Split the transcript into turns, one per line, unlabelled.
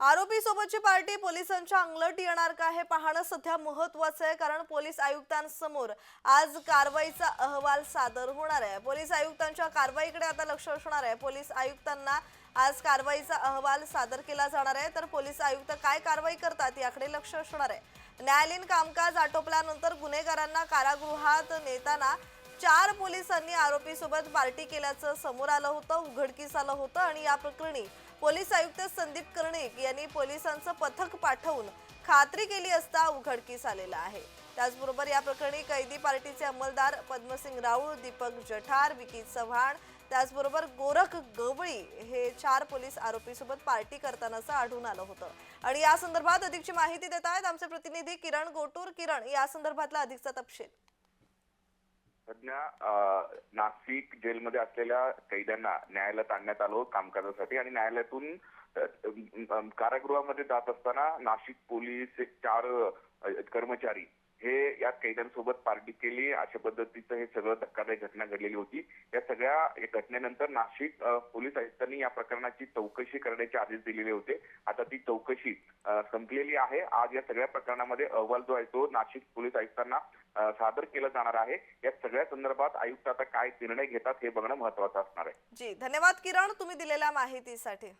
आरोपी सोबतची पार्टी पोलिसांच्या अंगलट येणार का हे पाहणं सध्या महत्वाचं आहे कारण पोलीस आयुक्तांसमोर आज कारवाईचा अहवाल सादर होणार आहे. पोलीस आयुक्तांच्या कारवाईकडे आता लक्ष असणार आहे. पोलीस आयुक्तांना आज कारवाईचा अहवाल सादर केला जाणार आहे. तर पोलीस आयुक्त काय कारवाई करतात याकडे लक्ष असणार आहे. न्यायालयीन कामकाज आटोपल्यानंतर गुन्हेगारांना कारागृहात नेताना चार पोलिसांनी आरोपीसोबत पार्टी केल्याचं समोर आलं होतं उघडकीस आलं होतं आणि या प्रकरणी पोलीस आयुक्त संदीप कर्णिक यांनी पोलिसांचं पथक पाठवून खात्री केली असता उघडकीस आलेला आहे. त्याचबरोबर या प्रकरणी कैदी पार्टीचे अंमलदार पद्मसिंग राऊळ दीपक जठार विकी चव्हाण त्याचबरोबर गोरख गवळी हे चार पोलीस आरोपीसोबत पार्टी करतानाचं आढळून आलं होतं. आणि या संदर्भात अधिकची माहिती देत आहेत आमचे प्रतिनिधी किरण गोटूर. किरण या संदर्भातला अधिकचा तपशील.
सध्या नाशिक जेलमध्ये असलेल्या कैद्यांना न्यायालयात आणण्यात आलं कामकाजासाठी आणि न्यायालयातून कारागृहामध्ये जात असताना नाशिक पोलीस चार कर्मचारी हे या कैद्यांसोबत पार्टी केली. अशा पद्धतीचं हे सगळं धक्कादायक घटना घडलेली होती. या सगळ्या घटनेनंतर नाशिक पोलीस आयुक्तांनी या प्रकरणाची चौकशी करण्याचे आदेश दिलेले होते. आता ती चौकशी संपलेली आहे. आज या सगळ्या प्रकरणामध्ये अहवाल जो आहे तो नाशिक पोलीस आयुक्तांना सादर केला जाणार आहे. या सगळ्या संदर्भात आयुक्त आता काय निर्णय घेतात हे बघणं महत्वाचं असणार आहे.
जी धन्यवाद किरण. तुम्ही दिलेल्या माहितीसाठी.